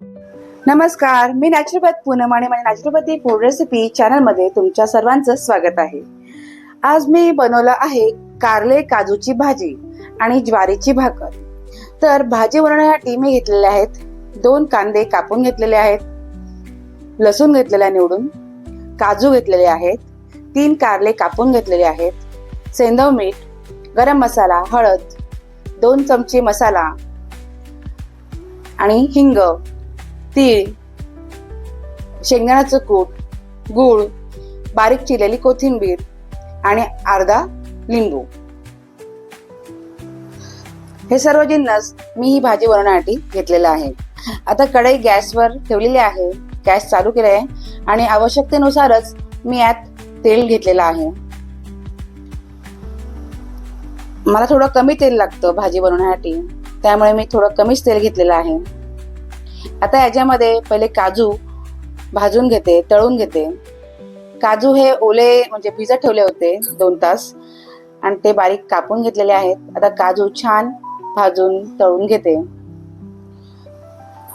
नमस्कार मी नॅचरोपॅथ पूनम आणि माझ्या नॅचरोपॅथी फूड रेसिपी चॅनलमध्ये तुमच्या सर्वांचं स्वागत आहे. आज मी बनवलं आहे कारले काजूची भाजी आणि ज्वारीची भाकर. तर भाजी बनवण्यासाठी मी घेतलेले आहेत दोन कांदे कापून घेतलेले आहेत लसूण घेतलेला आहे निवडून काजू घेतलेले आहेत तीन कारले कापून घेतलेले आहेत सेंदव मीठ गरम मसाला हळद दोन चमचे मसाला आणि हिंग. तीळ शेंगदाण्याचं कूट गूळ बारीक चिरलेली कोथिंबीर आणि अर्धा लिंबू. हे सर्व जिन्नस मी ही भाजी बनवण्यासाठी घेतलेला आहे. आता कढई गॅसवर ठेवलेली आहे. गॅस चालू केला आहे आणि आवश्यकतेनुसारच मी यात तेल घेतलेलं आहे. मला थोडं कमी तेल लागतं भाजी बनवण्यासाठी त्यामुळे मी थोडं कमीच तेल घेतलेलं आहे. आता याच्यामध्ये पहिले काजू भाजून घेते तळून घेते. काजू हे ओले म्हणजे भिजत ठेवले होते दोन तास. आणि ते बारीक कापून घेतलेले आहेत. आता काजू छान भाजून तळून घेते.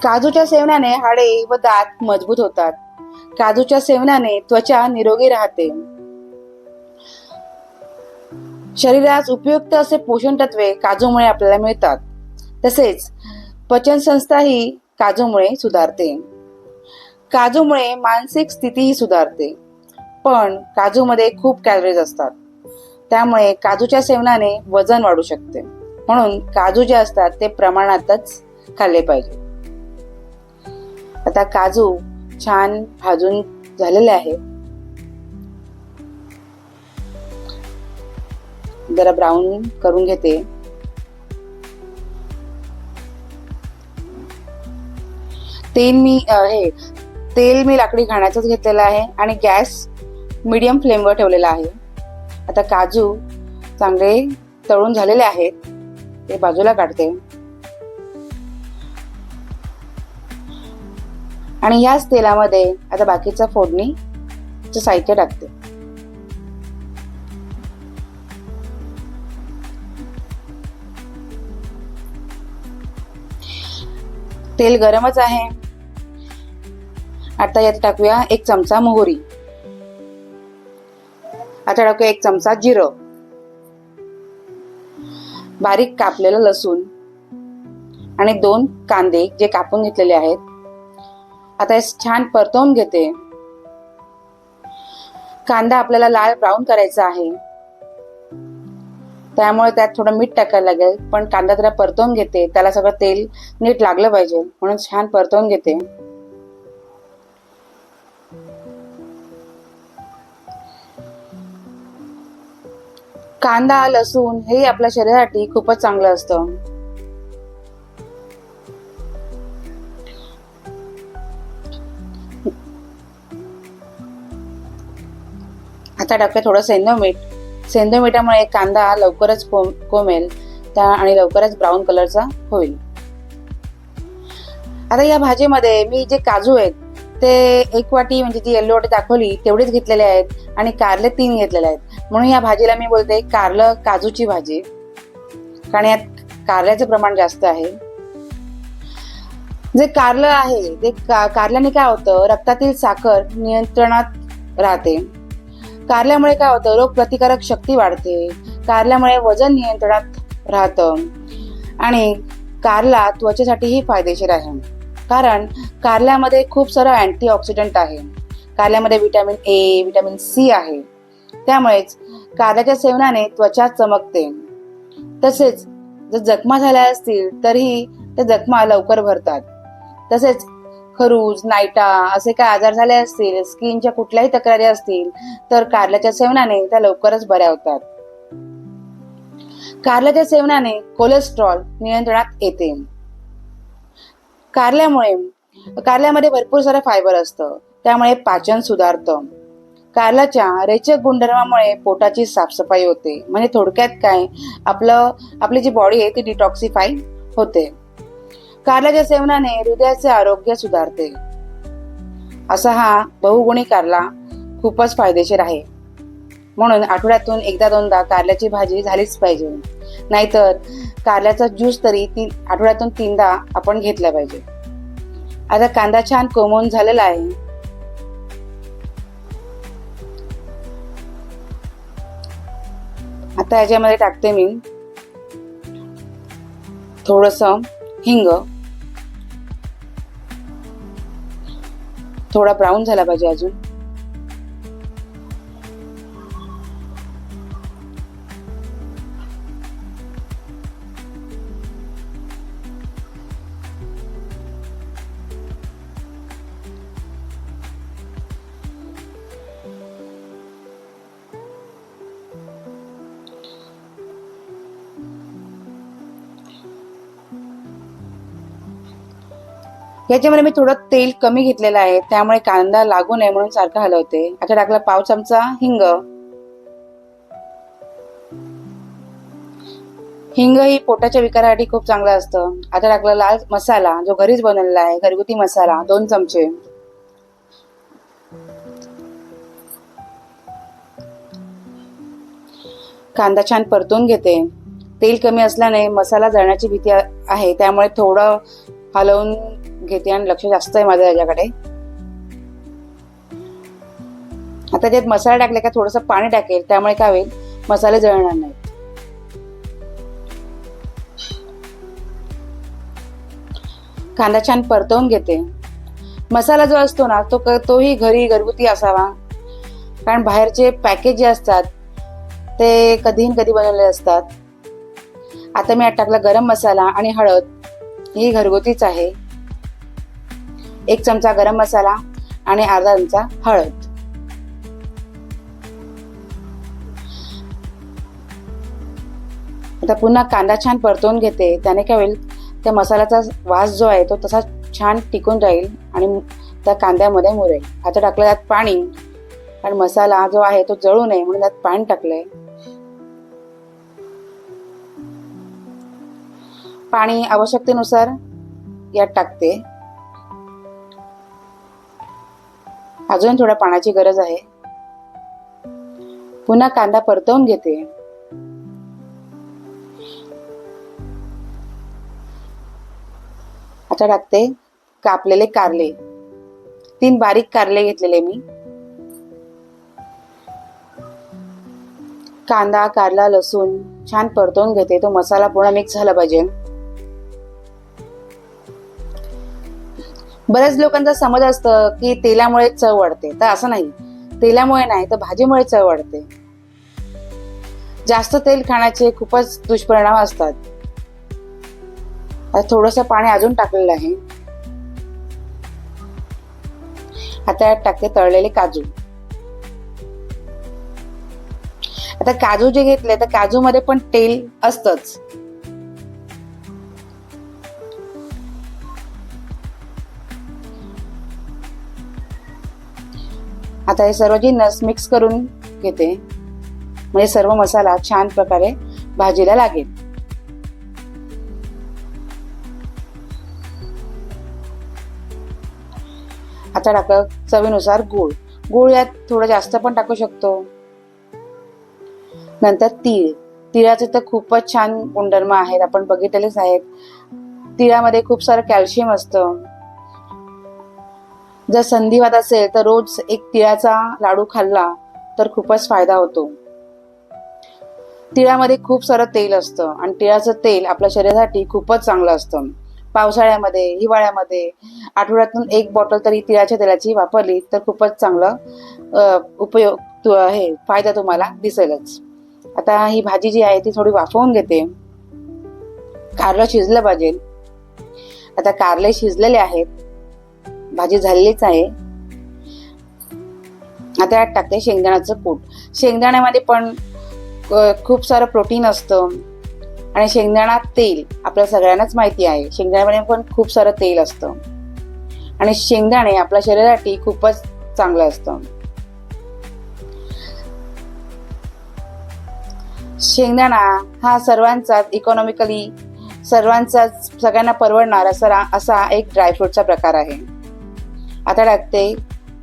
काजूच्या सेवनाने हाडे व दात मजबूत होतात. काजूच्या सेवनाने त्वचा निरोगी राहते. शरीरास उपयुक्त असे पोषण तत्वे काजूमुळे आपल्याला मिळतात. तसेच पचन संस्था ही काजूमुळे सुधारते. काजूमुळे मानसिक स्थितीही सुधारते. पण काजूमध्ये खूप कॅलरीज असतात. त्यामुळे काजूच्या सेवनाने वजन वाढू शकते. म्हणून काजू जे असतात ते प्रमाणातच खाल्ले पाहिजे. आता काजू छान भाजून झालेले आहे जरा ब्राऊन करून घेते. तेल मी हे तेल मी लाकडी घाण्याचंच घेतलेलं आहे आणि गॅस मीडियम फ्लेमवर ठेवलेला आहे. आता काजू चांगले तळून झालेले आहेत. ते बाजूला काढते. आणि याच तेलामध्ये आता बाकीचं फोडणी साहित्य टाकते. तेल गरमच आहे. आता यात टाकूया एक चमचा मोहरी. आता टाकूया एक चमचा जिरं. बारीक कापलेलं लसूण आणि दोन कांदे जे कापून घेतलेले आहेत. आता हे छान परतवून घेते. कांदा आपल्याला लाल ब्राऊन करायचा आहे. त्यामुळे त्यात थोडं मीठ टाकायला लागेल पण कांदा जरा परतवून घेते. त्याला सगळं तेल नीट लागलं पाहिजे म्हणून छान परतवून घेते. कांदा लसूण हे आपल्या शरीरासाठी खूपच चांगलं असतं. आता टाकूया थोडं सेंदो मीठ सेंदो मिठामुळे कांदा लवकरच कोमेल त्या आणि लवकरच ब्राऊन कलरचा होईल. आता या भाजीमध्ये मी जे काजू आहेत ते एक वाटी म्हणजे जी येल्लो वाटी दाखवली तेवढीच घेतलेले आहेत आणि कारले तीन घेतलेले आहेत. म्हणून या भाजीला मी बोलते कारलं काजूची भाजी. कारण यात कारल्याचं प्रमाण जास्त आहे. जे कारलं आहे ते का कारल्याने काय होतं रक्तातील साखर नियंत्रणात राहते. कारल्यामुळे काय होतं रोग प्रतिकारक शक्ती वाढते. कारल्यामुळे वजन नियंत्रणात राहतं. आणि कारला त्वचेसाठीही फायदेशीर आहे. कारण कारल्यामध्ये खूप सारं अँटीऑक्सिडंट आहे. कारल्यामध्ये व्हिटॅमिन ए विटॅमिन सी आहे. त्यामुळेच कारल्याच्या सेवनाने त्वचा चमकते. तसेच जर जखमा झाल्या असतील तरीही त्या जखमा लवकर भरतात. तसेच खरूज नायटा असे काय आजार झाले असतील स्किनच्या कुठल्याही तक्रारी असतील तर कारल्याच्या सेवनाने त्या लवकरच बऱ्या होतात. कारल्याच्या सेवनाने कोलेस्ट्रॉल नियंत्रणात येते. कारल्यामुळे कारल्यामध्ये भरपूर सारं फायबर असतं. त्यामुळे पाचन सुधारतं. कारल्याच्या रेचक गुणधर्मामुळे पोटाची साफसफाई होते. म्हणजे थोडक्यात काय? आपलं आपली जी बॉडी आहे ती डिटॉक्सिफाय होते. कारल्याच्या सेवनाने हृदयाचे आरोग्य सुधारते. असा हा बहुगुणी कारला खूपच फायदेशीर आहे. म्हणून आठवड्यातून एकदा दोनदा कारल्याची भाजी झालीच पाहिजे. नाहीतर कारल्याचा ज्यूस तरी तीन आठवड्यातून तीनदा आपण घेतला पाहिजे. आता कांदा छान कोमून झालेला आहे. आता याच्यामध्ये टाकते मी थोडस हिंग. थोडा ब्राऊन झाला पाहिजे अजून. याच्यामध्ये मी थोडं तेल कमी घेतलेलं आहे. त्यामुळे कांदा लागू नये म्हणून सारखं हलवते. आता टाकला पाव चमचा हिंग. हिंग ही पोटाच्या विकारासाठी खूप चांगलं असतं. आता टाकला लाल मसाला जो घरीच बनवलेला आहे घरगुती मसाला दोन चमचे. कांदा छान परतून घेते. तेल कमी असल्याने मसाला जळण्याची भीती आहे. त्यामुळे थोडं हलवून घेते आणि लक्ष जास्त आहे माझं याच्याकडे. आता त्यात मसाला टाकले का थोडस पाणी टाकेल त्यामुळे काय होईल? मसाले जळणार नाहीत. कांदा छान परतवून घेते. मसाला जो असतो ना तो तोही घरी घरगुती असावा. कारण बाहेरचे पॅकेज जे असतात ते कधी कधी बनवलेले असतात. आता मी यात टाकला गरम मसाला आणि हळद ही घरगुतीच आहे. एक चमचा गरम मसाला आणि अर्धा चमचा हळद. आता पुन्हा कांदा छान परतवून घेते. त्याने काय होईल त्या मसाल्याचा वास जो आहे तो तसा छान टिकून राहील आणि त्या कांद्यामध्ये मुरेल. आता टाकलं त्यात पाणी. कारण मसाला जो आहे तो जळू नये म्हणून त्यात पाणी टाकलंय. पाणी आवश्यकतेनुसार यात टाकते. अजून थोड्या पाण्याची गरज आहे. पुन्हा कांदा परतवून घेते. आता टाकते कापलेले कारले. तीन बारीक कारले घेतलेले मी. कांदा कारला लसूण छान परतवून घेते. तो मसाला पूर्ण मिक्स झाला पाहिजे. बऱ्याच लोकांचा समज असतं की तेलामुळे चव वाढते. तर असं नाही. तेलामुळे नाही तर भाजीमुळे चव वाढते. जास्त तेल खाण्याचे खूपच दुष्परिणाम असतात. आता थोडस पाणी अजून टाकलेलं आहे. आता यात टाकते तळलेले काजू. आता काजू जे घेतले तर काजू मध्ये पण तेल असतच. आता हे सर्व जिन्नस मिक्स करून घेते म्हणजे सर्व मसाला छान प्रकारे भाजीला लागेल. आता टाक चवीनुसार गूळ. गूळ यात थोडं जास्त पण टाकू शकतो. नंतर तीळ. तिळाचे तर खूपच छान गुणधर्म आहेत. आपण बघितलेलेच आहेत. तिळामध्ये खूप सारं कॅल्शियम असतं. जर संधिवात असेल तर रोज एक तिळाचा लाडू खाल्ला तर खूपच फायदा होतो. तिळामध्ये खूप सारं तेल असतं आणि तिळाचं तेल आपल्या शरीरासाठी खूपच चांगलं असतं. पावसाळ्यामध्ये हिवाळ्यामध्ये आठवड्यातून एक बॉटल तरी तिळाच्या तेलाची वापरली तर खूपच चांगलं उपयोग हे फायदा तुम्हाला दिसेलच. आता ही भाजी जी आहे ती थोडी वाफवून घेते. कारलं शिजलं पाहिजे. आता कारले शिजलेले आहेत. भाजी झालेलीच आहे. आता यात टाकते शेंगदाण्याचं कूट. शेंगदाण्यामध्ये पण खूप सारं प्रोटीन असतं. आणि शेंगदाणा तेल आपल्या सगळ्यांनाच माहिती आहे. शेंगदाण्यामध्ये पण खूप सारं तेल असतं. आणि शेंगदाणे आपल्या शरीरासाठी खूपच चांगलं असतं. शेंगदाणा हा सर्वांचाच इकॉनॉमिकली सर्वांचाच सगळ्यांना परवडणार असा असा एक ड्रायफ्रूटचा प्रकार आहे. आता टाकते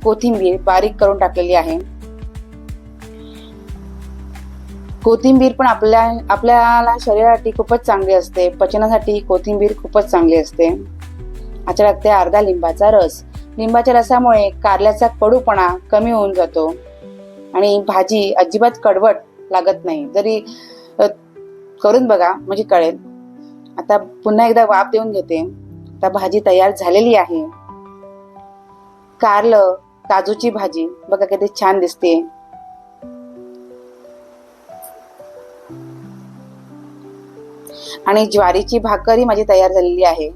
कोथिंबीर बारीक करून टाकलेली आहे. कोथिंबीर पण आपल्या आपल्याला शरीरासाठी खूपच चांगली असते. पचनासाठी कोथिंबीर खूपच चांगली असते. आता लागते अर्धा लिंबाचा रस. लिंबाच्या रसामुळे कारल्याचा कडूपणा कमी होऊन जातो. आणि भाजी अजिबात कडवट लागत नाही. जरी करून बघा म्हणजे कळेल. आता पुन्हा एकदा वाफ देऊन घेते. आता भाजी तयार झालेली आहे. कारलं काजूची भाजी. बघा किती छान दिसते आणि ज्वारीची भाकरी माझी तयार झालेली आहे.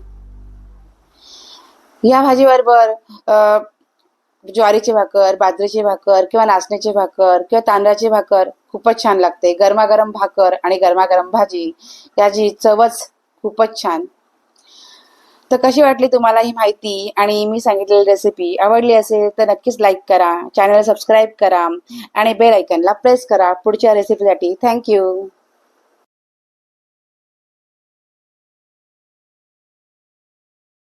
या भाजीबरोबर अ, ज्वारीची भाकर बाजरीची भाकर किंवा नाचण्याची भाकर किंवा तांदळाची भाकर खूपच छान लागते. गरमागरम भाकर आणि गरमागरम भाजी याची चवच खूपच छान. तर कशी वाटली तुम्हाला ही माहिती आणि मी सांगितलेली रेसिपी आवडली असेल तर नक्कीच लाईक करा चॅनल सबस्क्राईब करा आणि बेल आयकनला प्रेस करा पुढच्या रेसिपीसाठी थँक्यू